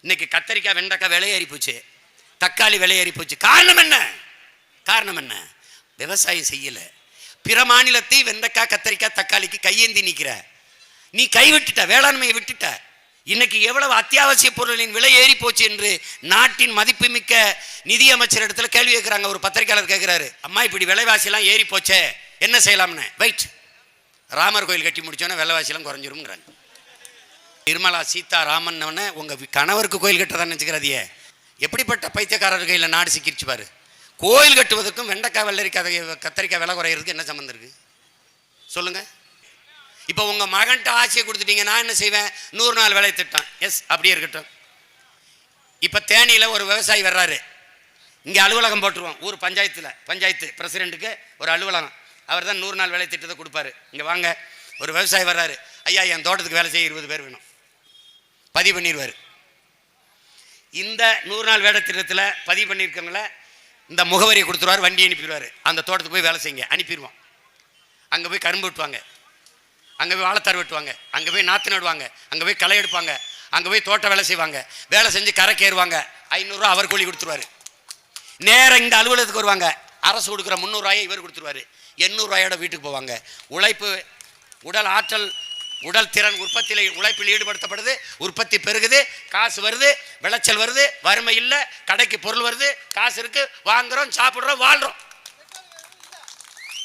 இன்னைக்கு கத்தரிக்காய் வெண்டைக்காய் விலையேறி போச்சு. தக்காளி விலை போச்சு. காரணம் என்ன? காரணம் என்ன? விவசாயம் செய்யலை. பிற மாநிலத்தை வெண்டைக்காய் கத்தரிக்காய் தக்காளிக்கு கையேந்தி நிற்கிற நீ கைவிட்டுட்ட வேளாண்மையை விட்டுட்ட. இன்னைக்கு எவ்வளவு அத்தியாவசிய பொருளின் விலை ஏறி போச்சு என்று நாட்டின் மதிப்புமிக்க நிதியமைச்சர் இடத்துல கேள்வி கேட்குறாங்க. ஒரு பத்திரிகையாளர் கேட்குறாரு அம்மா இப்படி விலைவாசிலாம் ஏறி போச்சே என்ன செய்யலாம்னு? வெயிட் ராமர் கோயில் கட்டி முடிச்சோன்னே விலைவாசிலாம் குறைஞ்சிரும்ங்கிறாங்க. நிர்மலா சீதாராமன் உங்கள் கணவருக்கு கோயில் கட்டுறதான்னு நினச்சிக்கிறதியே. எப்படிப்பட்ட பைத்தியக்காரர் கையில் நாடு சிக்கிடுச்சு பாரு. கோயில் கட்டுவதற்கும் வெண்டைக்காய் வெள்ளரிக்காய் கத்தரிக்காய் விலை குறையிறதுக்கு என்ன சம்மந்தம் இருக்கு? சொல்லுங்கள் இப்போ உங்கள் மகன்கிட்ட ஆசையை கொடுத்துட்டீங்க நான் என்ன செய்வேன்? நூறு நாள் வேலை திட்டம். எஸ் அப்படியே இருக்கட்டும். இப்போ தேனியில் ஒரு விவசாயி வர்றாரு. இங்கே அலுவலகம் போட்டுருவோம் ஊர் பஞ்சாயத்தில். பஞ்சாயத்து பிரசிடெண்ட்டுக்கு ஒரு அலுவலகம். அவர் தான் நூறு நாள் வேலை திட்டத்தை கொடுப்பாரு. இங்கே வாங்க. ஒரு விவசாயி வர்றாரு. ஐயா என் தோட்டத்துக்கு வேலை செய்ய இருபது பேர் வேணும். பதிவு பண்ணிடுவார் இந்த நூறு நாள் வேட திட்டத்தில் பதிவு பண்ணியிருக்கவங்கள இந்த முகவரியை கொடுத்துருவார் வண்டி அனுப்பிடுவார். அந்த தோட்டத்துக்கு போய் வேலை செய்யுங்க அனுப்பிடுவோம். அங்கே போய் கரும்பு வெட்டுவாங்க. அங்கே போய் வாழைத்தார் வெட்டுவாங்க. அங்கே போய் நாற்று நடுவாங்க. அங்கே போய் களை எடுப்பாங்க. அங்கே போய் தோட்ட வேலை செய்வாங்க. வேலை செஞ்சு கரைக்கு ஏறுவாங்க. ஐநூறுரூவா அவர் கூலி கொடுத்துருவாரு. நேரம் இந்த அலுவலகத்துக்கு வருவாங்க. அரசு கொடுக்குற முந்நூறுரூவாயை இவர் கொடுத்துருவாரு. எண்ணூறுரூவாயோட வீட்டுக்கு போவாங்க. உழைப்பு உடல் ஆற்றல் உடல் திறன் உற்பத்தியில் உழைப்பில் ஈடுபடுத்தப்படுது உற்பத்தி பெருகுது காசு வருது விளைச்சல் வருது வறுமை இல்லை கடைக்கு பொருள் வருது காசு இருக்கு வாங்குறோம் சாப்பிட்றோம் வாழ்றோம்.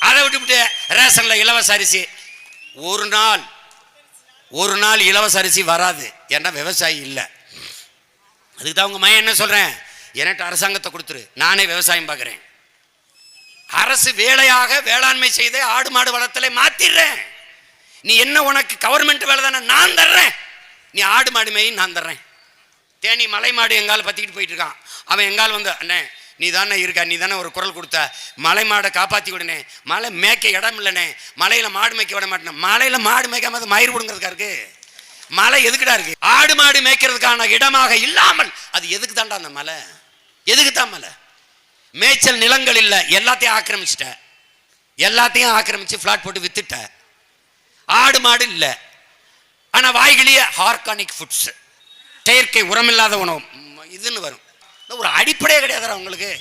அதை விட்டுவிட்டு ரேஷன்ல இலவச அரிசி. ஒரு நாள் ஒரு நாள் இலவச அரிசி வராது ஏன்னா விவசாயி இல்லை. அதுக்கு தான் உங்க மையம் என்ன சொல்றேன்? என்கிட்ட அரசாங்கத்தை கொடுத்துரு நானே விவசாயம் பார்க்குறேன். அரசு வேலையாக வேளாண்மை செய்து ஆடு மாடு வளர்த்தலை மாத்திடுறேன். நீ என்ன உனக்கு கவர்மெண்ட் வேலை தானே நான் தர்றேன். நீ ஆடு மாடு மேய் நான் தர்றேன். தேனி மலை மாடு எங்கால் பற்றிக்கிட்டு போயிட்டு இருக்கான். அவன் எங்கால் வந்து அண்ணே நீ தானே இருக்க நீ தானே ஒரு குரல் கொடுத்த. மலை மாடை காப்பாற்றி விடுனே. மலை மேய்க்க இடம் இல்லைனே. மலையில் மாடு மேய்க்க விட மாட்டேன். மலையில் மாடு மேய்க்காம அது மயிர் கொடுங்கிறதுக்கா இருக்கு? மலை எதுக்குடா இருக்கு? ஆடு மாடு மேய்க்கிறதுக்கான இடமாக இல்லாமல் அது எதுக்கு தாண்டா அந்த மலை? எதுக்கு தான் மலை? மேய்ச்சல் நிலங்கள் இல்லை. எல்லாத்தையும் ஆக்கிரமிச்சிட்ட. எல்லாத்தையும் ஆக்கிரமிச்சு ஃப்ளாட் போட்டு வித்துட்ட. ஆடு மாடு இல்லை. ஆனால் வாய்களியே ஆர்கானிக் ஃபுட்ஸ் செயற்கை உரமில்லாத உணவு. இதுன்னு வரும். ஒரு அடிப்படையே கிடையாதுடா உங்களுக்கு.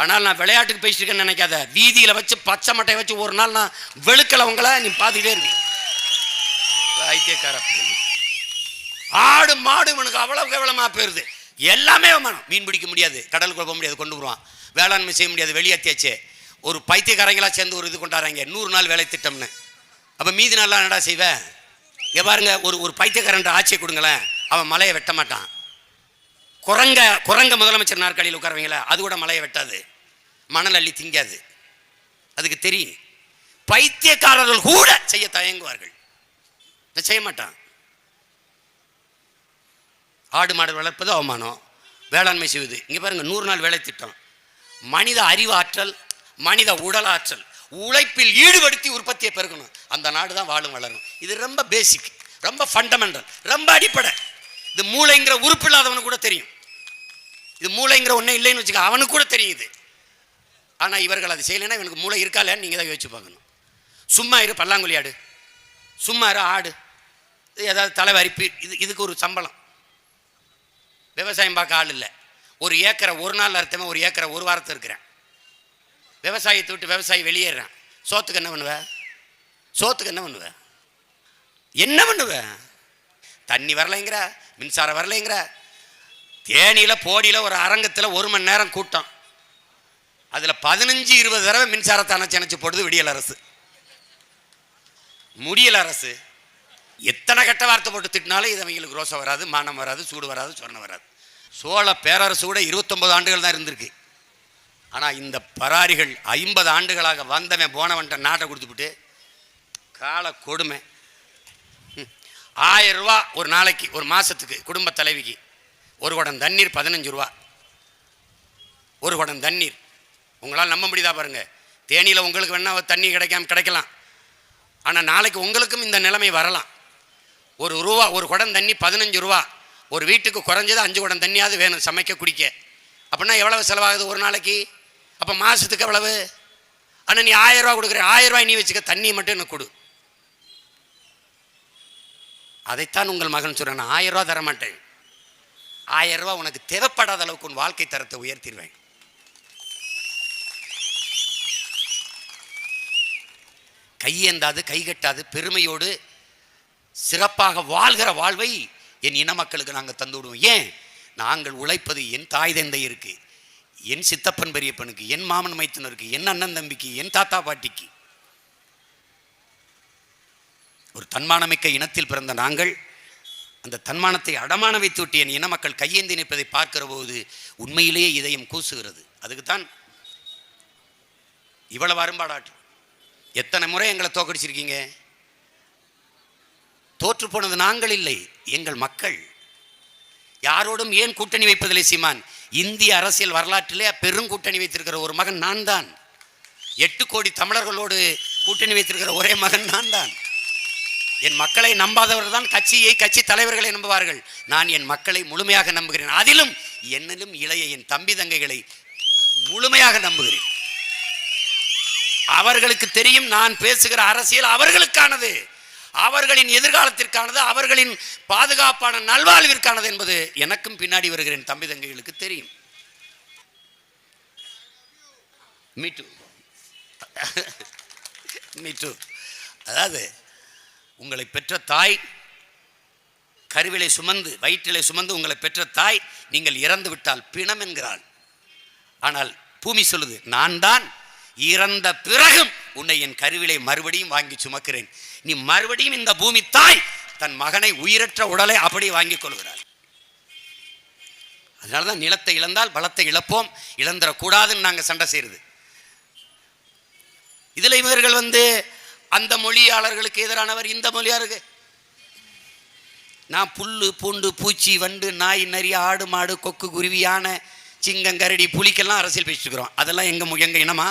ஆனால் நான் விளையாட்டுக்கு பேசிட்டு இருக்கேன்னு நினைக்காத. வீதியில் வச்சு பச்சை மட்டையை வச்சு ஒரு நாள் நான் வெளுக்கலவங்களை நீ பார்த்துக்கிட்டே இருக்கேன் பைத்தியக்கார ஆடு மாடு இவனுக்கு அவ்வளவு கேவலமாக போயிருது. எல்லாமே வேணும் மீன் பிடிக்க முடியாது கடலுக்குள்ள போக முடியாது கொண்டு வருவான் வேளாண்மை செய்ய முடியாது வெளியேற்றியாச்சு ஒரு பைத்தியக்காரங்களாக சேர்ந்து ஒரு இது கொண்டாடுறாங்க. நூறு நாள் வேலை திட்டம்னு. அப்போ மீதி நாள்லாம் என்னடா செய்வேன் இங்கே பாருங்க ஒரு ஒரு பைத்தியக்காரன் ஆட்சியை கொடுங்களேன். அவன் மலையை வெட்ட மாட்டான். குரங்க குரங்க முதலமைச்சர் நாற்காலியில் உட்காரவங்கள அது கூட மலையை வெட்டாது. மணல் அள்ளி திங்காது. அதுக்கு தெரியும். பைத்தியக்காரர்கள் கூட செய்ய தயங்குவார்கள். நான் செய்ய மாட்டான். ஆடு மாடு வளர்ப்பது அவமானம். வேளாண்மை செய்வது. இங்கே பாருங்க நூறு நாள் வேலை திட்டம். மனித அறிவாற்றல் மனித உடல் ஆற்றல் உழைப்பில் ஈடுபடுத்தி உற்பத்தியை பெருக்கணும். அந்த நாடு தான் வாழும் வளரும். இது ரொம்ப பேசிக் ரொம்ப ஃபண்டமெண்டல் ரொம்ப அடிப்படை. இது மூளைங்கிற உறுப்பு இல்லாதவனுக்கு கூட தெரியும். இது மூளைங்கிற ஒன்றே இல்லைன்னு வச்சுக்க அவனுக்கு கூட தெரியும் இது ஆனால் இவர்கள் அது செய்யலைன்னா இவனுக்கு மூளை இருக்கா நீங்கள் தான் யோசிச்சு பார்க்கணும். சும்மா இரு பல்லாங்குழி ஆடு. சும்மா இரு ஆடு. இது ஏதாவது தலைவரிப்பு இது இதுக்கு ஒரு சம்பளம். விவசாயம் பார்க்க ஆள் இல்லை. ஒரு ஏக்கரை ஒரு நாள் அர்த்தமாக ஒரு ஏக்கரை ஒரு வாரத்தை இருக்கிறேன். விவசாயத்தை விட்டு விவசாயி வெளியேறான் சோத்துக்கு என்ன பண்ணுவ? சோத்துக்கு என்ன பண்ணுவ? என்ன பண்ணுவ? தண்ணி வரலைங்கிற மின்சாரம் வரலைங்கிற. தேனியில் போடியில் ஒரு அரங்கத்தில் ஒரு மணி நேரம் கூட்டம். அதில் பதினஞ்சு இருபது தடவை மின்சாரத்தை அணைச்சி அணைச்சி போடுது விடியல் அரசு. முடியல அரசு. எத்தனை கெட்ட வார்த்தை போட்டு திட்டினாலும் இது அவங்களுக்கு ரோசம் வராது மானம் வராது சூடு வராது சொர்ணம் வராது. சோழ பேரரசு கூட இருபத்தொம்பது ஆண்டுகள் தான் இருந்திருக்கு. ஆனால் இந்த பராரிகள் ஐம்பது ஆண்டுகளாக வந்தவன் போனவன்ட்ட நாட்டை கொடுத்துப்புட்டு கால கொடுமை. ம். ஆயிரம் ரூபா ஒரு நாளைக்கு ஒரு மாதத்துக்கு குடும்ப தலைவிக்கு. ஒரு குடம் தண்ணீர் பதினஞ்சு ரூபா. ஒரு குடம் தண்ணீர். உங்களால் நம்ப முடியுதா பாருங்கள் தேனியில் உங்களுக்கு வேணால் தண்ணி கிடைக்காம கிடைக்கலாம். ஆனால் நாளைக்கு உங்களுக்கும் இந்த நிலைமை வரலாம். ஒரு ரூபா ஒரு குடம் தண்ணி பதினஞ்சு ரூபா. ஒரு வீட்டுக்கு குறைஞ்சது அஞ்சு குடம் தண்ணியாவது வேணும் சமைக்க குடிக்க. அப்படின்னா எவ்வளவு செலவாகுது ஒரு நாளைக்கு? அப்போ மாதத்துக்கு எவ்வளவு? ஆனால் நீ ஆயிரம் ரூபா கொடுக்குற ஆயிரம் ரூபாய் நீ வச்சுக்க தண்ணி மட்டும் எனக்கு கொடு. அதைத்தான் உங்கள் மகன் சொல்கிறேன் நான் ஆயிரம் ரூபா தர மாட்டேன் ஆயிரம் ரூபா உனக்கு தேவைப்படாத அளவுக்கு உன் வாழ்க்கை தரத்தை உயர்த்திடுவேன். கையேந்தாது கைகட்டாது பெருமையோடு சிறப்பாக வாழ்கிற வாழ்வை என் இன மக்களுக்கு நாங்கள் தந்து விடுவோம் ஏன்? நாங்கள் உழைப்பது என் தாய் தந்தை இருக்குது என் சித்தப்பன் பெரியப்பனுக்கு என் மாமன் மைத்துனருக்கு என் அண்ணன் தம்பிக்கு என் தாத்தா பாட்டிக்கு. ஒரு தன்மானமிக்க இனத்தில் பிறந்த நாங்கள் அந்த தன்மானத்தை அடமான வைத்து விட்டு என் இன மக்கள் கையேந்தி நிற்பதை பார்க்கிற போது உண்மையிலேயே இதயம் கூசுகிறது. அதுக்குத்தான் இவ்வளவு அரும்பாடாட்டு எத்தனை முறை எங்களை தோக்கடிச்சிருக்கீங்க? தோற்று போனது நாங்கள் இல்லை எங்கள் மக்கள். யாரோடும் ஏன் கூட்டணி வைப்பதில்லை சீமான்? இந்திய அரசியல் வரலாற்றிலே பெருங்கூட்டணி வைத்திருக்கிற ஒரு மகன் நான் தான் எட்டு கோடி தமிழர்களோடு கூட்டணி வைத்திருக்கிற ஒரே மகன் நான் தான் என் மக்களை நம்பாதவர்கள் தான் கட்சியை கட்சி தலைவர்களை நம்புவார்கள். நான் என் மக்களை முழுமையாக நம்புகிறேன். அதிலும் என்னிலும் இளைய என் தம்பி தங்கைகளை முழுமையாக நம்புகிறேன். அவர்களுக்கு தெரியும் நான் பேசுகிற அரசியல் அவர்களுக்கானது. அவர்களின் எதிர்காலத்திற்கானது அவர்களின் பாதுகாப்பான நல்வாழ்விற்கானது என்பது எனக்கும் பின்னாடி வருகிறேன். தம்பி தங்கைகளுக்கு தெரியும். மீட்டு மீட்டு அதாவது உங்களை பெற்ற தாய் கருவிலை சுமந்து வயிற்றிலை சுமந்து உங்களை பெற்ற தாய் நீங்கள் இறந்து விட்டால் பிணம் என்கிறாள். ஆனால் பூமி சொல்லுது நான் தான் இறந்த பிறகும் உன்னை என் கருவிலை மறுபடியும் வாங்கி சுமக்கிறேன். நீ மறுபடியும் இந்த பூமி தாய் தன் மகனை உயிரற்ற உடலை அப்படி வாங்கிக் கொள்கிறார் அதனால தான் நிலத்தை இழந்தால் பலத்தை இழப்போம் இழந்துடக்கூடாதுன்னு நாங்கள் சண்டை செய்கிறது இதில் இவர்கள் வந்து அந்த மொழியாளர்களுக்கு எதிரானவர் இந்த மொழியாருக்கு நான் புல்லு பூண்டு பூச்சி வண்டு நாய் நரி ஆடு மாடு கொக்கு குருவி யானை சிங்கம் கரடி புலிக்கெல்லாம் அரசியல் பேசிட்டுருக்குறோம் அதெல்லாம் எங்க எங்கள் இனமா?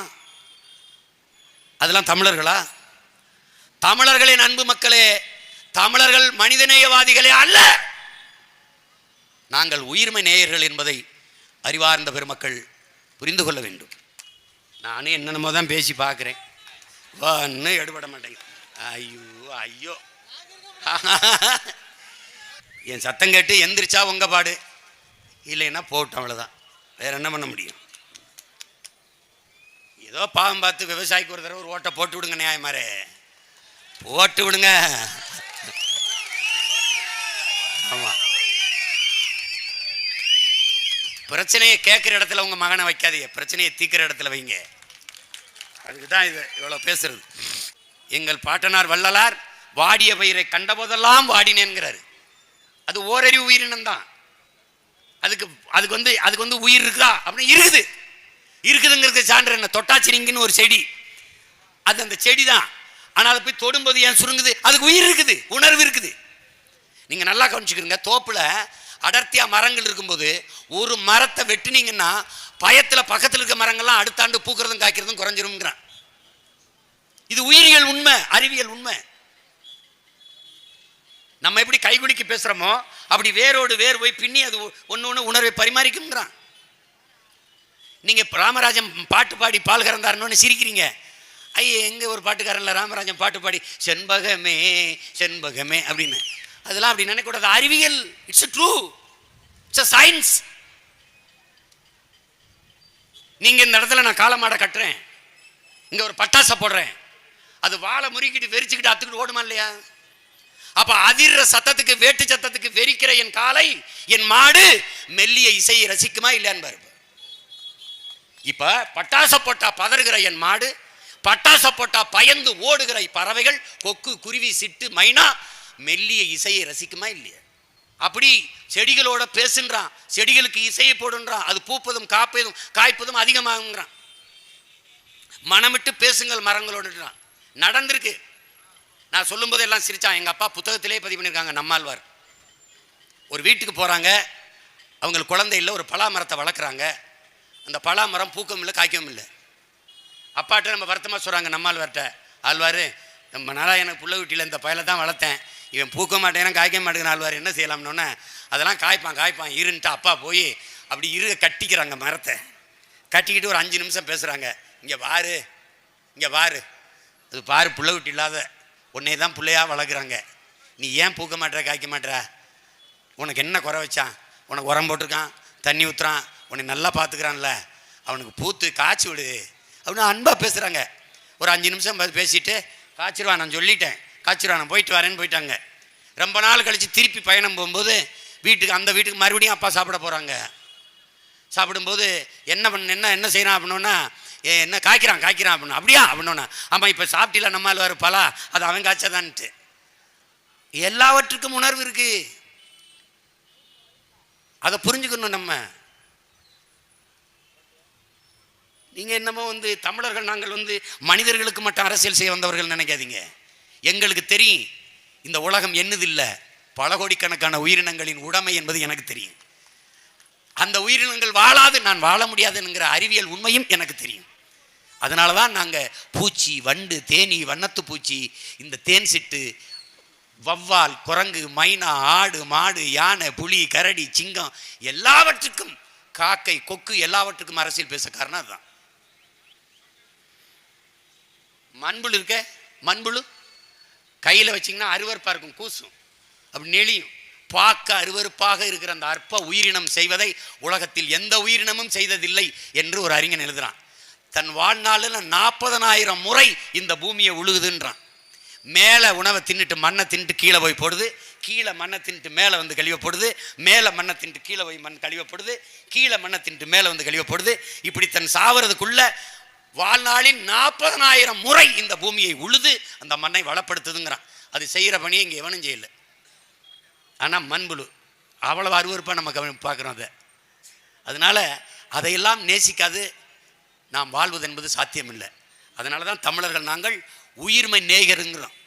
அதெல்லாம் தமிழர்களா? தமிழர்களின் அன்பு மக்களே தமிழர்கள் மனிதநேயவாதிகளே அல்ல! நாங்கள் உயிர்மை நேயர்கள் என்பதை அறிவார்ந்த பெருமக்கள் புரிந்து கொள்ள வேண்டும். நானே என்னென்னமோ தான் பேசி பார்க்குறேன். வான்னு எடுபட மாட்டேங்குது. ஐயோ ஐயோ. என் சத்தம் கேட்டு எந்திரிச்சா உங்க பாடு. இல்லைன்னா போட்டோம் அவ்வளோதான் வேற என்ன பண்ண முடியும்? ஏதோ பாவம் பார்த்து விவசாயிக்கு ஒரு தடவை ஒரு ஓட்டை போட்டு விடுங்க நியாயமாரு போட்டு விடுங்க. ஆமாம் பிரச்சனையை கேட்குற இடத்துல உங்க மகனை வைக்காதீங்க. பிரச்சனையை தீர்க்கிற இடத்துல வைங்க. அதுக்கு தான் இது இவ்வளோ பேசுறது. எங்கள் பாட்டனார் வள்ளலார் வாடிய பயிரை கண்டபோதெல்லாம் வாடினேங்கிறாரு அது ஓரறிவு உயிரினம் தான் அதுக்கு அதுக்கு வந்து அதுக்கு வந்து உயிர் இருக்கா அப்படின்னு இருக்குது இருக்குதுங்கிறது சான்று என்ன? தொட்டாச்சிரிங்கன்னு ஒரு செடி. அது அந்த செடி தான் ஆனால் அதை போய் தொடும்போது ஏன் சுருங்குது? அதுக்கு உயிர் இருக்குது. உணர்வு இருக்குது. நீங்கள் நல்லா கவனிச்சுக்கிறீங்க. தோப்பில் அடர்த்தியாக மரங்கள் இருக்கும்போது ஒரு மரத்தை வெட்டினீங்கன்னா பயத்தில் பக்கத்தில் இருக்க மரங்கள்லாம் அடுத்த ஆண்டு பூக்கிறதும் காய்க்கிறதும் குறைஞ்சிரும்ங்கிறான். இது உயிரியல் உண்மை அறிவியல் உண்மை. நம்ம எப்படி கைகுலுக்கி பேசுகிறோமோ அப்படி வேரோடு வேர் போய் பின்னி அது ஒன்று ஒன்று உணர்வை பரிமாறிக்குங்கிறான் நீங்கள் ராமராஜன் பாட்டு பாடி பால் கறந்தாருன்னு சிரிக்கிறீங்க. ஐயே எங்கே ஒரு பாட்டுக்காரன்ல ராமராஜன் பாட்டு பாடி செண்பகமே செண்பகமே அப்படின்னு. அதெல்லாம் அப்படி நினைக்கூடாது அறிவியல். It's true it's a science நீங்கள் இந்த இடத்துல நான் காலமாட கட்டுறேன். இங்கே ஒரு பட்டாசை போடுறேன். அது வாழை முறுக்கிட்டு வெறிச்சுக்கிட்டு அத்துக்கிட்டு ஓடுமா இல்லையா? அப்போ அதிர்ற சத்தத்துக்கு வேட்டு சத்தத்துக்கு வெறிக்கிற என் காலை என் மாடு மெல்லிய இசையை ரசிக்குமா இல்லையான்னு பாரு இப்ப பட்டாச போட்டா பதறுகிற என் மாடு பட்டாச போட்டா பயந்து ஓடுகிற பறவைகள் கொக்கு குருவி சிட்டு மைனா மெல்லிய இசையை ரசிக்குமா இல்லையா? அப்படி செடிகளோட பேசுன்றான் செடிகளுக்கு இசையை போடுன்றான் அது பூப்பதும் காப்பதும் காய்ப்பதும் அதிகமாகுங்கிறான் மனமிட்டு பேசுங்கள் மரங்களோடுன்றான். நடந்திருக்கு. நான் சொல்லும்போது எல்லாம் சிரித்தான் எங்கள் அப்பா புத்தகத்திலே பதிவு பண்ணியிருக்காங்க நம்மாழ்வார். ஒரு வீட்டுக்கு போகிறாங்க அவங்களுக்கு குழந்தை இல்லை ஒரு பலா மரத்தை வளர்க்குறாங்க. அந்த பலா மரம் பூக்கவும் இல்லை காய்க்கவும் இல்லை. அப்பாட்ட நம்ம வருத்தமாக சொல்கிறாங்க நம்மாழ்வார்கிட்ட ஆழ்வார் ரொம்ப நாளாக எனக்கு புள்ள வீட்டில் இந்த பயலை தான் வளர்த்தேன். இவன் பூக்க மாட்டேன் காய்க்க மாட்டேங்கிறான் ஆழ்வார் என்ன செய்யலாம்னோன்னே அதெல்லாம் காய்ப்பான் காய்ப்பான் இருன்ட்டு அப்பா போய் அப்படி இரு கட்டிக்கிறாங்க மரத்தை. கட்டிக்கிட்டு ஒரு அஞ்சு நிமிஷம் பேசுகிறாங்க இங்கே பாரு இங்கே பாரு. அது பாரு புள்ள வீட்டு இல்லாத உன்னை தான் பிள்ளையாக வளர்க்குறாங்க. நீ ஏன் பூக்க மாட்டேற காய்க்க மாட்டேற? உனக்கு என்ன குறை வச்சான்? உனக்கு உரம் போட்டிருக்கான் தண்ணி ஊற்றுறான் உன்னை நல்லா பார்த்துக்கிறான்ல. அவனுக்கு பூத்து காய்ச்சி விடு. அப்படின்னு அன்பாக பேசுகிறாங்க ஒரு அஞ்சு நிமிஷம் பேசிட்டு காய்ச்சிருவான் நான் சொல்லிட்டேன். காய்ச்சிருவான் நான் போயிட்டு வரேன்னு போயிட்டாங்க. ரொம்ப நாள் கழித்து திருப்பி பயணம் போகும்போது வீட்டுக்கு அந்த வீட்டுக்கு மறுபடியும் அப்பா சாப்பிட போகிறாங்க சாப்பிடும்போது என்ன பண்ண என்ன என்ன செய்யணும் அப்படின்னா ஏ என்ன காய்க்கிறான் காய்க்கிறான் அப்படின்னு அப்படியா? அப்படின்னா ஆமாம் இப்போ சாப்பிட்டில நம்மால் வர பலா? அது அவன் காய்ச்சதான்ட்டு. எல்லாவற்றுக்கும் உணர்வு இருக்குது அதை புரிஞ்சுக்கணும் நம்ம. நீங்கள் என்னமோ வந்து தமிழர்கள் நாங்கள் வந்து மனிதர்களுக்கு மட்டும் அரசியல் செய்ய வந்தவர்கள் நினைக்காதீங்க. எங்களுக்கு தெரியும். இந்த உலகம் என்னதில்லை? பல கோடிக்கணக்கான உயிரினங்களின் உடைமை என்பது எனக்கு தெரியும். அந்த உயிரினங்கள் வாழாது நான் வாழ முடியாதுங்கிற அறிவியல் உண்மையும் எனக்கு தெரியும். அதனால தான் நாங்கள் பூச்சி வண்டு தேனி வண்ணத்து பூச்சி இந்த தேன் சிட்டு வவ்வால் குரங்கு மைனா ஆடு மாடு யானை புலி கரடி சிங்கம் எல்லாவற்றுக்கும் காக்கை கொக்கு எல்லாவற்றுக்கும் அரசியல் பேச காரணம் அதுதான். மண்புழு இருக்க? மண்புழு? கையில் வச்சிங்கன்னா அருவருப்பாக இருக்கும் கூசும். அப்படி நெளியும். பார்க்க அருவருப்பாக இருக்கிற அந்த அற்ப உயிரினம் செய்வதை உலகத்தில் எந்த உயிரினமும் செய்ததில்லை என்று ஒரு அறிஞன் எழுதுறான். தன் வாழ்நாளில் நாற்பதனாயிரம் முறை இந்த பூமியை உழுகுதுன்றான். மேலே உணவை தின்னுட்டு மண்ணை தின்ட்டு கீழே போய் போடுது. கீழே மண்ணை தின்ட்டு மேலே வந்து கழிவப்படுது மேலே மண்ணை தின்ட்டு கீழே போய் மண் கழிவப்படுது கீழே மண்ணை தின்ட்டு மேலே வந்து கழிவப்படுது இப்படி தன் சாவறதுக்குள்ள வாழ்நாளின் நாற்பதனாயிரம் முறை இந்த பூமியை உழுது அந்த மண்ணை வளப்படுத்துதுங்கிறான். அது செய்கிற பணியை இங்கே எவனும் செய்யலை. ஆனால் மண்புழு. அவ்வளவு அருவருப்பாக நம்ம கவனி பார்க்குறோம் அதை. அதனால் அதையெல்லாம் நேசிக்காது. நாம் வாழ்வது என்பது சாத்தியமில்லை. அதனால தான் தமிழர்கள் நாங்கள் உயிர்மை நேயருங்கிறோம்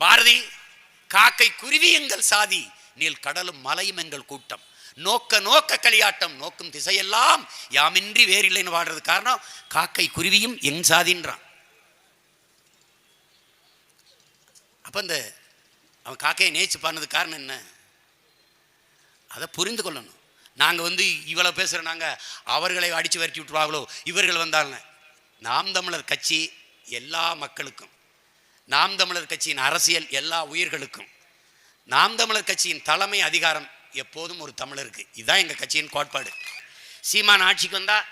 பாரதி காக்கை குருவி எங்கள் சாதி நீல் கடலும் மலையும் எங்கள் கூட்டம். நோக்க நோக்க களியாட்டம் நோக்கும் திசையெல்லாம் யாமின்றி வேறில்லைன்னு வாடுறது காரணம் காக்கை குருவியும் என் சாதின்றான். அப்போ இந்த அவன் காக்கையை நேச்சு பண்ணது காரணம் என்ன? அதை புரிந்து கொள்ளணும். நாங்கள் வந்து இவ்வளோ பேசுகிற நாங்கள் அவர்களை அடித்து விரட்டி விட்டுருவாங்களோ இவர்கள் வந்தாலும் நாம் தமிழர் கட்சி எல்லா மக்களுக்கும் நாம் தமிழர் கட்சியின் அரசியல் எல்லா உயிர்களுக்கும் நாம் தமிழர் கட்சியின் தலைமை அதிகாரம் எப்போதும் ஒரு தமிழருக்கு இதுதான் எங்கள் கட்சியின் கோட்பாடு. சீமான் ஆட்சிக்கு வந்தால்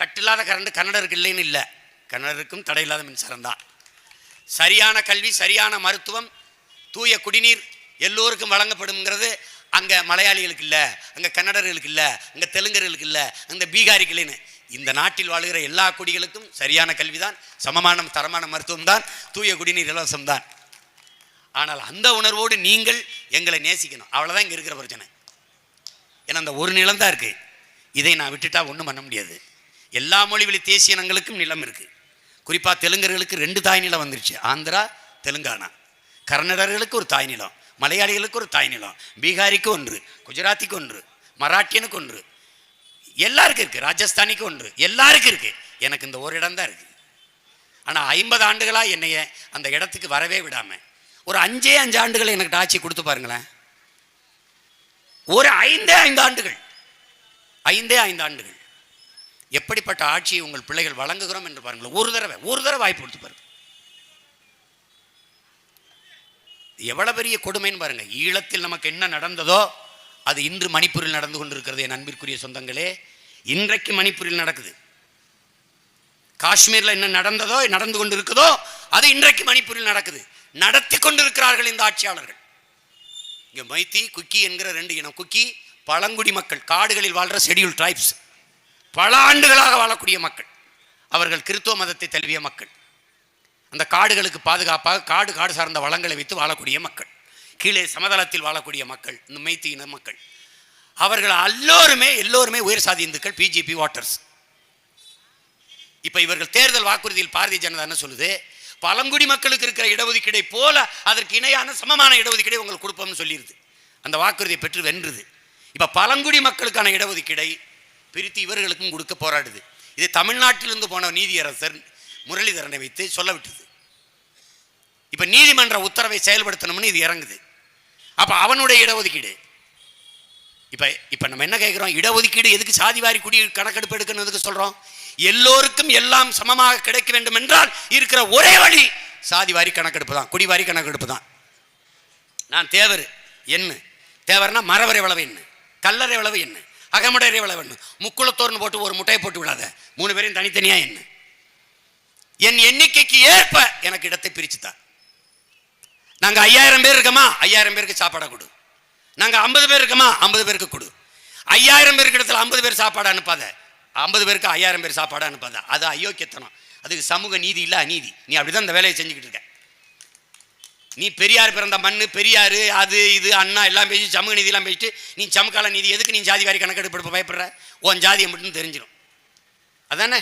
கட்டில்லாத கரண்ட் கன்னடருக்கு இல்லைன்னு இல்லை. கன்னடருக்கும் தடையில்லாத மின்சாரம் தான். சரியான கல்வி சரியான மருத்துவம் தூய குடிநீர் எல்லோருக்கும் வழங்கப்படும்ங்கிறது அங்கே மலையாளிகளுக்கு இல்லை அங்கே கன்னடர்களுக்கு இல்லை அங்கே தெலுங்கர்களுக்கு இல்லை அந்த பீகாரிக்கு இல்லைன்னு. இந்த நாட்டில் வாழ்கிற எல்லா குடிகளுக்கும் சரியான கல்வி தான் சமமான தரமான மருத்துவம் தான் தூய குடிநீர் இலவசம் தான் ஆனால் அந்த உணர்வோடு நீங்கள் எங்களை நேசிக்கணும். அவ்வளோதான் இங்கே இருக்கிற பிரச்சனை. ஏன்னா அந்த ஒரு நிலம் தான் இருக்குது இதை நான் விட்டுட்டா ஒன்றும் பண்ண முடியாது. எல்லா மொழி வழி தேசிய இனங்களுக்கும் நிலம் இருக்குது குறிப்பாக தெலுங்கர்களுக்கு ரெண்டு தாய் நிலம் வந்துருச்சு. ஆந்திரா தெலுங்கானா. கர்நாடகர்களுக்கு ஒரு தாய் நிலம். மலையாளிகளுக்கு ஒரு தாய் நிலம். பீகாரிக்கு ஒன்று. குஜராத்திக்கு ஒன்று. மராட்டியனுக்கு ஒன்று. எல்லாருக்கும் இருக்குது ராஜஸ்தானிக்கு ஒன்று. எல்லாருக்கும் இருக்குது எனக்கு இந்த ஒரு இடம் தான் இருக்குது ஆனால் ஐம்பது ஆண்டுகளாக என்னைய அந்த இடத்துக்கு வரவே விடாமல் ஒரு அஞ்சே அஞ்சு ஆண்டுகள் எனக்கு ஆட்சி கொடுத்து பாருங்களேன். ஒரு ஐந்தே ஐந்து ஆண்டுகள். ஐந்தே ஐந்து ஆண்டுகள். எப்படிப்பட்ட ஆட்சியை உங்கள் பிள்ளைகள் வழங்குகிறோம் என்று பாருங்களேன். ஒரு தடவை ஒரு தடவை வாய்ப்பு கொடுத்து பாருங்க. எவ்வளவு பெரிய கொடுமைன்னு பாருங்க. ஈழத்தில் நமக்கு என்ன நடந்ததோ அது இன்று மணிப்பூரில் நடந்து கொண்டிருக்கிறது என் அன்பிற்குரிய சொந்தங்களே. இன்றைக்கு மணிப்பூரில் நடக்குது. காஷ்மீரில் என்ன நடந்ததோ நடந்து கொண்டு இருக்குதோ அது இன்றைக்கு மணிப்பூரில் நடக்குது. நடத்தி கொண்டிருக்கிறார்கள் இந்த ஆட்சியாளர்கள். இங்கே மைத்தி குக்கி என்கிற ரெண்டு இனம். குக்கி பழங்குடி மக்கள் காடுகளில் வாழ்கிற ஷெடியூல் ட்ரைப்ஸ் பல ஆண்டுகளாக வாழக்கூடிய மக்கள். அவர்கள் கிறித்துவ மதத்தை தழுவிய மக்கள். அந்த காடுகளுக்கு பாதுகாப்பாக காடு காடு சார்ந்த வளங்களை வைத்து வாழக்கூடிய மக்கள். கீழே சமதளத்தில் வாழக்கூடிய மக்கள் இந்த மைத்தி இன மக்கள். அவர்கள் எல்லோருமே எல்லோருமே உயர் சாதி இந்துக்கள் பிஜேபி வாட்டர்ஸ் இப்போ இவர்கள் தேர்தல் வாக்குறுதியில் பாரதிய ஜனதா என்ன சொல்லுது? பழங்குடி மக்களுக்கு இருக்கிற இடஒதுக்கீடை போல அதற்கு இணையான சமமான இடஒதுக்கீடை உங்களுக்கு கொடுப்போம்னு சொல்லிடுது அந்த வாக்குறுதியை பெற்று வென்றுது. இப்போ பழங்குடி மக்களுக்கான இடஒதுக்கீடை பிரித்து இவர்களுக்கும் கொடுக்க போராடுது. இது தமிழ்நாட்டிலிருந்து போன நீதியரசர் முரளிதரனை வைத்து சொல்ல விட்டது இப்போ நீதிமன்ற உத்தரவை செயல்படுத்தணும்னு இது இறங்குது. அப்போ அவனுடைய இடஒதுக்கீடு. இப்போ இப்போ நம்ம என்ன கேட்குறோம் இடஒதுக்கீடு எதுக்கு சாதிவாரி குடி கணக்கெடுப்பு எடுக்கணும் எதுக்கு சொல்கிறோம் எல்லோருக்கும் எல்லாம் சமமாக கிடைக்க வேண்டும் என்றால் இருக்கிற ஒரே வழி சாதி வாரி கணக்கெடுப்பு தான் குடிவாரி கணக்கெடுப்பு தான். நான் தேவர் என்ன? தேவர்னா மரவரை விளவு என்ன? கல்லறை விளவு என்ன? அகமுடரை விளவு என்ன? முக்குளத்தோர்னு போட்டு ஒரு முட்டையை போட்டு விடாத மூணு பேரையும் தனித்தனியா என்ன? என் எண்ணிக்கைக்கு ஏற்ப எனக்கு இடத்தை பிரிச்சுத்தா. நாங்க ஐயாயிரம் பேர் இருக்கோமா? ஐயாயிரம் பேருக்கு சாப்பாடை கொடு. நாங்க ஐம்பது பேர் இருக்கோமா? ஐம்பது பேருக்கு கொடு. ஐயாயிரம் பேருக்கு இடத்துல ஐம்பது பேர் சாப்பாடு அனுப்பாத. ஐம்பது பேருக்கு ஐயாயிரம் பேர் சாப்பாடு அனுப்பாத. அது அயோக்கியத்தனம். அதுக்கு சமூக நீதி இல்ல அநீதி. நீ அப்படிதான் இந்த வேலையை செஞ்சுக்கிட்டு இருக்க. நீ பெரியார் பிறந்த மண்ணு பெரியார் அது இது அண்ணா எல்லாம் பேசி சமூக நீதியெல்லாம் பேசிட்டு நீ சமகால நீதி எதுக்கு நீ ஜாதி வாரி கணக்கெடுப்பு பயப்படுற? உன் ஜாதியை மட்டும் தெரிஞ்சிடும் அதானே?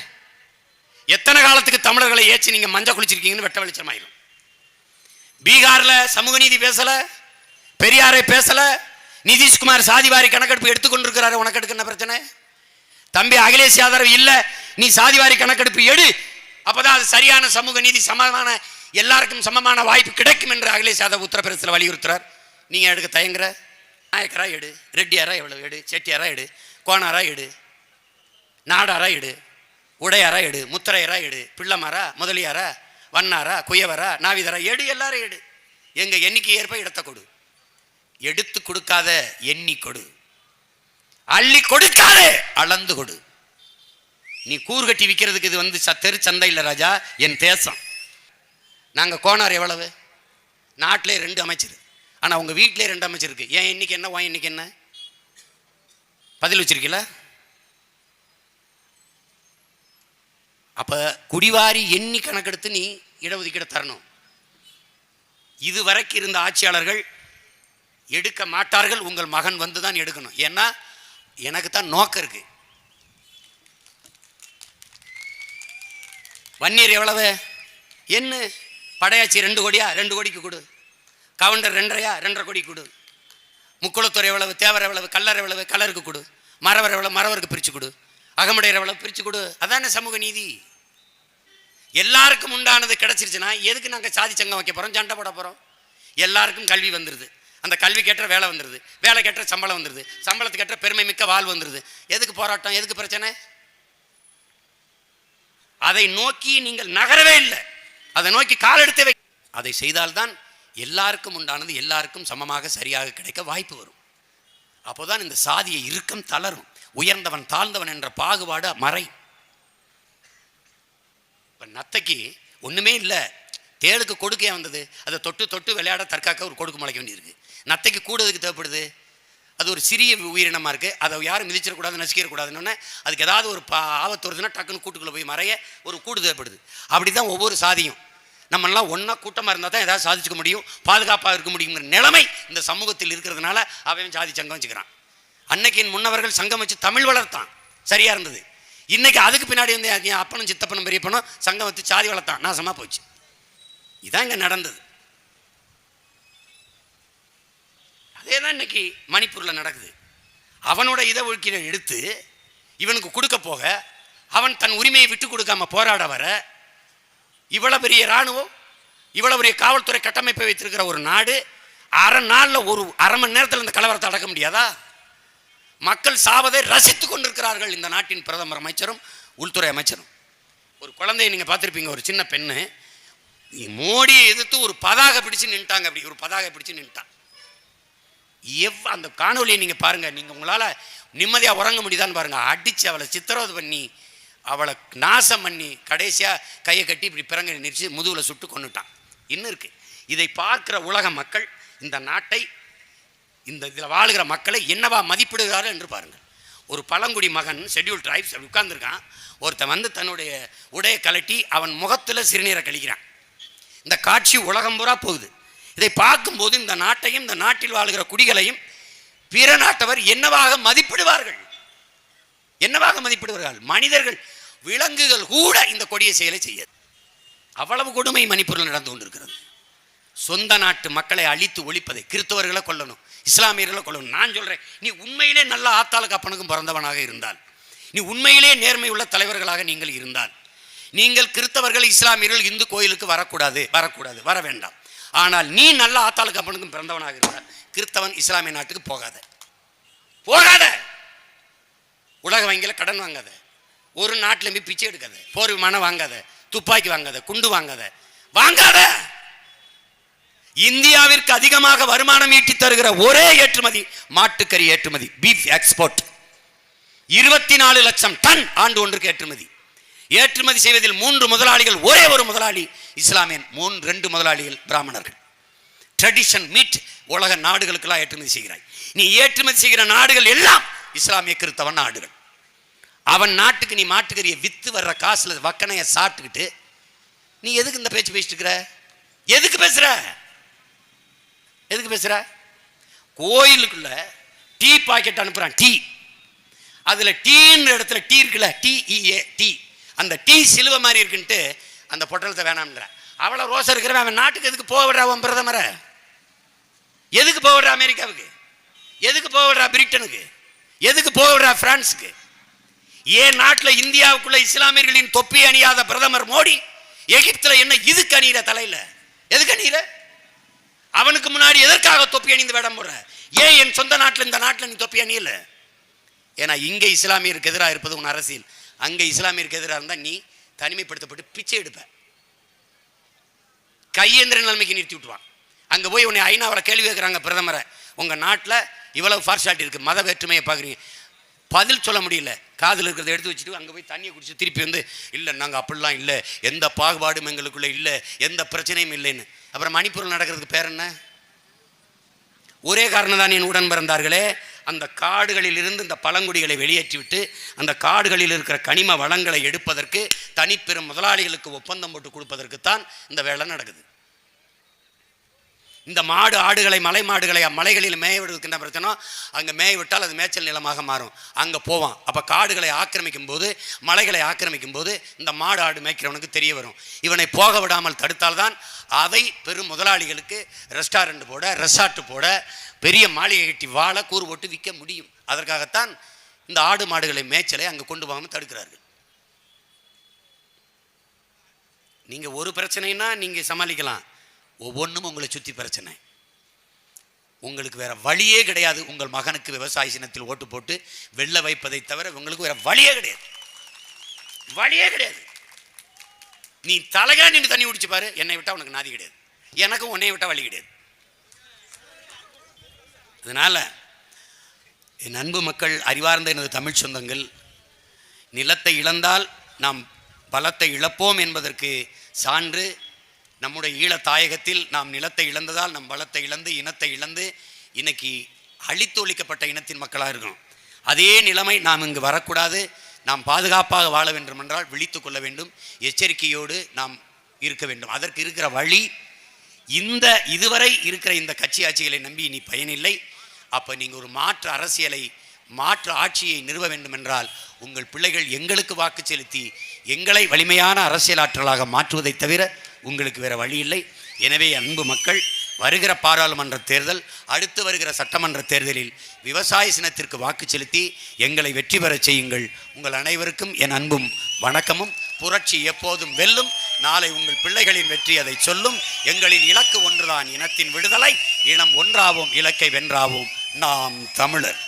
எத்தனை காலத்துக்கு தமிழர்களை ஏச்சு நீங்க மஞ்சள் குளிச்சிருக்கீங்கன்னு வெட்ட வெளிச்சமாயிரும். பீகார்ல சமூக நீதி பேசல பெரியாரை பேசல நிதிஷ்குமார் சாதிவாரி கணக்கெடுப்பு எடுத்துக்கொண்டிருக்கிறாரு உனக்கு எடுக்கிற என்ன பிரச்சனை? தம்பி அகிலேஷ் யாதவ் இல்லை நீ சாதிவாரி கணக்கெடுப்பு எடு. அப்போதான் அது சரியான சமூக நீதி சமமான எல்லாருக்கும் சமமான வாய்ப்பு கிடைக்கும் என்று அகிலேஷ் யாதவ் உத்தரப்பிரதேசத்தில் வலியுறுத்துறார். நீங்கள் எடுக்க தயங்குற? நாயக்கரா எடு ரெட்டியாரா எவ்வளோ எடு செட்டியாரா எடு கோணாரா எடு நாடாரா எடு உடையாரா எடு முத்திரையரா எடு பிள்ளமாரா முதலியாரா வண்ணாரா குயவரா நாவிதரா எடு எல்லாரும் எடு. எங்கள் எண்ணிக்கை ஏற்ப இடத்த கொடு. எடுத்து கொடுக்காத எண்ணி கொடு. அள்ளி கொடுக்காதே அளந்து கொடு. நீ கூறு கட்டி விற்கிறதுக்கு இது வந்து ச- தெரு சந்தை இல்லை ராஜா என் தேசம். நாங்கள் கோனார் எவ்வளவு? நாட்டிலே ரெண்டு அமைச்சர். ஆனால் உங்கள் வீட்டிலே ரெண்டு அமைச்சர் இருக்குது ஏன் இன்னைக்கு என்ன உன் இன்னைக்கு என்ன? பதில் வச்சிருக்கீல? அப்போ குடிவாரி எண்ணி கணக்கெடுத்து நீ இடஒதுக்கீடு தரணும். இதுவரைக்கும் இருந்த ஆட்சியாளர்கள் எடுக்க மாட்டார்கள் உங்கள் மகன் வந்து தான் எடுக்கணும். ஏன்னா எனக்கு தான் நோக்கம் இருக்கு. வன்னியர் எவ்வளவு? என்ன? படையாச்சி ரெண்டு கோடியா? ரெண்டு கோடிக்கு கொடு. கவுண்டர் ரெண்டரையா? ரெண்டரை கோடி கொடு. முக்குளத்துறை எவ்வளவு? தேவர் எவ்வளவு? கல்லர் எவ்வளவு? கலருக்கு கொடு. மரவர் எவ்வளவு? மரவருக்கு பிரித்து கொடு. அகமுடையர் எவ்வளவு? பிரித்து கொடு. அதானே சமூக நீதி. எல்லாருக்கும் உண்டானது கிடச்சிருச்சுன்னா எதுக்கு நாங்கள் சாதி சங்கம் வைக்க போகிறோம் சண்டை போட போகிறோம் எல்லாருக்கும் கல்வி வந்துடுது அந்த கல்வி கேட்ட வேலை வந்துடுது வேலை கேட்ட சம்பளம் வந்துடுது சம்பளத்துக்கு கேட்ட பெருமை மிக்க வாழ் வந்துடுது எதுக்கு போராட்டம்? எதுக்கு பிரச்சனை? அதை நோக்கி நீங்கள் நகரவே இல்லை. அதை நோக்கி கால் எடுத்து வை. அதை செய்தால்தான் எல்லாருக்கும் உண்டானது எல்லாருக்கும் சமமாக சரியாக கிடைக்க வாய்ப்பு வரும். அப்போதான் இந்த சாதிய இறுக்கம் தளரும். உயர்ந்தவன் தாழ்ந்தவன் என்ற பாகுபாடு மறை. இப்போ நத்தைக்கு ஒன்றுமே இல்லை. தேளுக்கு கொடுக்கையா வந்தது? அதை தொட்டு தொட்டு விளையாட தற்காக்க ஒரு கொடுக்கு முளைக்க வேண்டியிருக்கு. நத்தைக்கு கூடுறதுக்கு தேவைப்படுது? அது ஒரு சிறிய உயிரினமாக இருக்குது அதை யாரும் மிதிச்சிடக்கூடாது நசிக்கிறக்கூடாதுன்னு அதுக்கு ஏதாவது ஒரு பா ஆபத்து வருதுன்னா டக்குன்னு கூட்டுக்குள்ளே போய் மறைய ஒரு கூடு தேவைப்படுது. அப்படி தான் ஒவ்வொரு சாதியும். நம்மளாம் ஒன்றா கூட்டமாக இருந்தால் தான் ஏதாவது சாதிச்சுக்க முடியும் பாதுகாப்பாக இருக்க முடியுங்கிற நிலைமை இந்த சமூகத்தில் இருக்கிறதுனால அவன் சாதி சங்கம் வச்சுக்கிறான். அன்னைக்கின் முன்னவர்கள் சங்கம் வச்சு தமிழ் வளர்த்தான். சரியாக இருந்தது. இன்றைக்கி அதுக்கு பின்னாடி வந்து என் அப்பனும் சித்தப்பனும் பெரியப்பனும் சங்கம் வச்சு சாதி வளர்த்தான். நாசமாக போச்சு. இதான் இங்கே நடந்தது. அதே தான் இன்னைக்கு மணிப்பூரில் நடக்குது. அவனோட இதை ஒழுக்கினை எடுத்து இவனுக்கு கொடுக்க போக அவன் தன் உரிமையை விட்டு கொடுக்காம போராட வர இவ்வளோ பெரிய இராணுவம் இவ்வளவு பெரிய காவல்துறை கட்டமைப்பை வைத்திருக்கிற ஒரு நாடு அரை நாளில் ஒரு அரை மணி நேரத்தில் இந்த கலவரத்தை அடக்க முடியாதா? மக்கள் சாவதை ரசித்துக் கொண்டிருக்கிறார்கள் இந்த நாட்டின் பிரதமர் அமைச்சரும் உள்துறை அமைச்சரும். ஒரு குழந்தையை நீங்கள் பார்த்துருப்பீங்க ஒரு சின்ன பெண்ணு. மோடியை எதிர்த்து ஒரு பதாக பிடிச்சு நின்ட்டாங்க அப்படி ஒரு பதாக பிடிச்சு நின்ட்டான் எவ் அந்த காணொலியை நீங்கள் பாருங்கள் நீங்கள் உங்களால் நிம்மதியாக உறங்க முடியுதான்னு பாருங்கள் அடித்து அவளை சித்திரவதை பண்ணி அவளை நாசம் பண்ணி கடைசியாக கையை கட்டி இப்படி பிறங்க நிறுத்தி முதுகில் சுட்டு கொண்டுட்டான் இன்னும் இருக்குது இதை பார்க்குற உலக மக்கள் இந்த நாட்டை இந்த இதில் வாழுகிற மக்களை என்னவா மதிப்பிடுகிறார்கள் என்று பாருங்கள். ஒரு பழங்குடி மகன் ஷெட்யூல் ட்ரைப்ஸ் அப்படி உட்காந்துருக்கான் ஒருத்தன் வந்து தன்னுடைய உடையை கலட்டி அவன் முகத்தில் சிறுநீரை கழிக்கிறான். இந்த காட்சி உலகம் பூரா போகுது. இதை பார்க்கும்போது இந்த நாட்டையும் இந்த நாட்டில் வாழ்கிற குடிகளையும் பிற நாட்டவர் என்னவாக மதிப்பிடுவார்கள்? என்னவாக மதிப்பிடுவார்கள்? மனிதர்கள் விலங்குகள் கூட இந்த கொடிய செயலை செய்யாது. அவ்வளவு கொடுமை மணிப்பூரில் நடந்து கொண்டிருக்கிறது. சொந்த நாட்டு மக்களை அழித்து ஒழிப்பதை கிறிஸ்தவர்களை கொல்லணும் இஸ்லாமியர்களை கொல்லணும். நான் சொல்கிறேன் நீ உண்மையிலே நல்ல ஆத்தாளுக்கு அப்பனுக்கும் பிறந்தவனாக இருந்தால் நீ உண்மையிலே நேர்மை உள்ள தலைவர்களாக நீங்கள் இருந்தால் நீங்கள் கிறிஸ்தவர்கள் இஸ்லாமியர்கள் இந்து கோயிலுக்கு வரக்கூடாது வரக்கூடாது வர வேண்டாம். ஆனால் நீ நல்ல ஆத்தாளுக்கு அப்பனுக்கும் பிறந்தவனாக இருக்கிற கிறிஸ்தவன் இஸ்லாமிய நாட்டுக்கு போகாத. போகாத! உலக வங்கியில் கடன் வாங்காத. ஒரு நாட்டில் போய் பிச்சை எடுக்காத. போர் விமானம் வாங்காத. துப்பாக்கி வாங்காத. குண்டு வாங்காத. வாங்காத! இந்தியாவிற்கு அதிகமாக வருமானம் ஈட்டி தருகிற ஒரே ஏற்றுமதி மாட்டுக்கறி ஏற்றுமதி பீஃப் எக்ஸ்போர்ட் இருபத்தி நாலு லட்சம் டன் ஆண்டு ஒன்றுக்கு ஏற்றுமதி. ஏற்றுமதி செய்வதில் மூன்று முதலாளிகள் ஒரே ஒரு முதலாளி இஸ்லாமியன் மூன்று ரெண்டு முதலாளிகள் பிராமணர்கள். ட்ரெடிஷன் மீட் உலக நாடுகளுக்கெல்லாம் ஏற்றுமதி செய்கிறாய். நீ ஏற்றுமதி செய்கிற நாடுகள் எல்லாம் இஸ்லாமிய கிறித்தவன் நாடுகள். அவன் நாட்டுக்கு நீ மாட்டுக்கறியை வித்து வர்ற காசுல வக்கனைய சாப்பிட்டுக்கிட்டு நீ எதுக்கு இந்த பேச்சு பேசிட்டு இருக்கிற? எதுக்கு பேசுற? எதுக்கு பேசுற? கோயிலுக்குள்ள டீ பாக்கெட் அனுப்புறான் டீ. அதுல டீன்ற இடத்துல டீ இருக்குல்ல டிஇஏ டீ அந்த டீ சிலுவை மாதிரி இருக்குன்ட்டு அந்த பொட்டலத்தை வேணாம்ன்ற. அவ்வளோ ரோசை இருக்கிறவன் அவன் நாட்டுக்கு எதுக்கு போக விடுறா உன் பிரதமரை? எதுக்கு போக விடுறா அமெரிக்காவுக்கு? எதுக்கு போக விடுறா பிரிட்டனுக்கு? எதுக்கு போக விடுறா பிரான்ஸுக்கு? ஏன் நாட்டில் இந்தியாவுக்குள்ள இஸ்லாமியர்களின் தொப்பி அணியாத பிரதமர் மோடி எகிப்தில் என்ன இதுக்கு அணியிற தலையில்? எதுக்கு அணியிற? அவனுக்கு முன்னாடி எதற்காக தொப்பி அணிந்து வேடம் போடுற? ஏன் என் சொந்த நாட்டில் இந்த நாட்டில் நீ தொப்பி அணியல? ஏன்னா இங்கே இஸ்லாமியருக்கு எதிராக இருப்பது உன் அரசியல். அங்கே இஸ்லாமியருக்கு எதிராக இருந்தால் நீ தனிமைப்படுத்தப்பட்டு பிச்சை எடுப்ப. கையேந்திர நிலைமைக்கு நிறுத்தி விட்டுவான் அங்கே போய் உன்னை ஐநாவில் கேள்வி கேட்குறாங்க பிரதமரை. உங்கள் நாட்டில் இவ்வளவு பார்ஷாலிட்டி இருக்குது மத வேற்றுமையை பார்க்குறீங்க. பதில் சொல்ல முடியல. காதில் இருக்கிறத எடுத்து வச்சுட்டு அங்கே போய் தண்ணியை குடிச்சு திருப்பி வந்து இல்லை நாங்கள் அப்படிலாம் இல்லை. எந்த பாகுபாடும் எங்களுக்குள்ளே இல்லை. எந்த பிரச்சனையும் இல்லைன்னு. அப்புறம் மணிப்பூரில் நடக்கிறதுக்கு பேர் என்ன? ஒரே காரணம் தான் என் உடன் பிறந்தார்களே. அந்த காடுகளில் இருந்து இந்த பழங்குடிகளை வெளியேற்றிவிட்டு அந்த காடுகளில் இருக்கிற கனிம வளங்களை எடுப்பதற்கு தனிப்பெரும் முதலாளிகளுக்கு ஒப்பந்தம் போட்டு கொடுப்பதற்குத்தான் இந்த வேலை நடக்குது. இந்த மாடு ஆடுகளை மலை மாடுகளை மலைகளில் மேய விடுவதற்கு என்ன பிரச்சனை அங்கே மேய விட்டால் அது மேய்ச்சல் நிலமாக மாறும். அங்கே போவான். அப்போ காடுகளை ஆக்கிரமிக்கும் போது மலைகளை ஆக்கிரமிக்கும் போது இந்த மாடு ஆடு மேய்க்கிறவனுக்கு தெரிய வரும். இவனை போக விடாமல் தடுத்தால்தான் அதை பெரும் முதலாளிகளுக்கு ரெஸ்டாரண்ட் போட ரெசார்ட் போட பெரிய மாளிகை கட்டி வாழ கூறு போட்டு விற்க முடியும். அதற்காகத்தான் இந்த ஆடு மாடுகளை மேய்ச்சலை அங்கே கொண்டு போகாமல் தடுக்கிறார்கள். நீங்கள் ஒரு பிரச்சனைனா நீங்கள் சமாளிக்கலாம். ஒவ்வொன்றும் உங்களை சுற்றி பிரச்சனை. உங்களுக்கு வேற வழியே கிடையாது. உங்கள் மகனுக்கு விவசாய சின்னத்தில் ஓட்டு போட்டு வெள்ள வைப்பதை தவிர உங்களுக்கு வேற வழியே கிடையாது. வழியே கிடையாது. நீ தலைகா நின்று தண்ணி குடிச்சு பாரு. என்னை விட்டால் உனக்கு நாதி கிடையாது. எனக்கும் உன்னை விட்டால் வழி கிடையாது. அதனால் என் அன்பு மக்கள் அறிவார்ந்த எனது தமிழ் சொந்தங்கள் நிலத்தை இழந்தால் நாம் பலத்தை இழப்போம் என்பதற்கு சான்று நம்முடைய ஈழத் தாயகத்தில் நாம் நிலத்தை இழந்ததால் நம் பலத்தை இழந்து இனத்தை இழந்து இன்னைக்கு அழித்தொழிக்கப்பட்ட இனத்தின் மக்களாக இருக்கணும் அதே நிலைமை நாம் இங்கு வரக்கூடாது. நாம் பாதுகாப்பாக வாழ வேண்டும் என்றால் கொள்ள வேண்டும். எச்சரிக்கையோடு நாம் இருக்க வேண்டும். அதற்கு இருக்கிற வழி இந்த இதுவரை இருக்கிற இந்த கட்சி ஆட்சிகளை நம்பி இனி பயனில்லை. அப்போ நீங்கள் ஒரு மாற்று அரசியலை மாற்று ஆட்சியை நிறுவ வேண்டும் என்றால் உங்கள் பிள்ளைகள் எங்களுக்கு வாக்கு செலுத்தி எங்களை வலிமையான அரசியல் ஆற்றலாக மாற்றுவதை தவிர உங்களுக்கு வேறு வழி இல்லை. எனவே அன்பு மக்கள் வருகிற பாராளுமன்ற தேர்தல் அடுத்து வருகிற சட்டமன்ற தேர்தலில் விவசாய சினத்திற்கு வாக்கு செலுத்தி எங்களை வெற்றி பெறச் செய்யுங்கள். உங்கள் அனைவருக்கும் என் அன்பும் வணக்கமும். புரட்சி எப்போதும் வெல்லும். நாளை உங்கள் பிள்ளைகளின் வெற்றி அதை சொல்லும். எங்களின் இலக்கு ஒன்றுதான் இனத்தின் விடுதலை. இனம் ஒன்றாவோம் இலக்கை வென்றாவோம். நாம் தமிழர்.